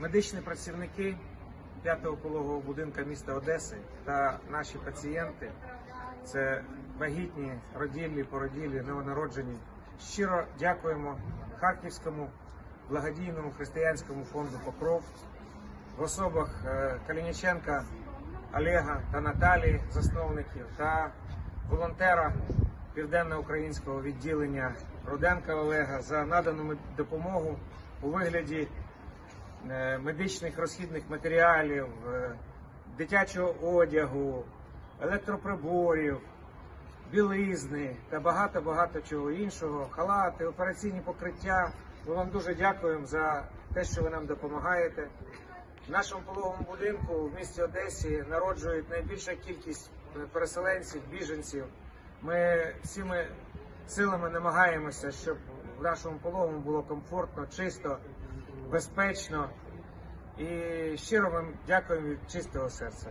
Медичні працівники п'ятого пологового будинку міста Одеси та наші пацієнти це вагітні, роділлі, породіллі, новонароджені. Щиро дякуємо Харківському благодійному християнському фонду Покров в особах е, Калініченка Олега та Наталії, засновників, та волонтера південно-українського відділення Руденка Олега за надану допомогу у вигляді медичних розхідних матеріалів, е, дитячого одягу, електроприборів, білизни та багато-багато чого іншого, халати, операційні покриття. Ми вам дуже дякуємо за те, що ви нам допомагаєте. В нашому пологовому будинку в місті Одесі народжують найбільша кількість е, переселенців, біженців. Ми всіми силами намагаємося, щоб в нашому пологовому було комфортно, чисто, безпечно. І щиро вам дякуємо від чистого серця.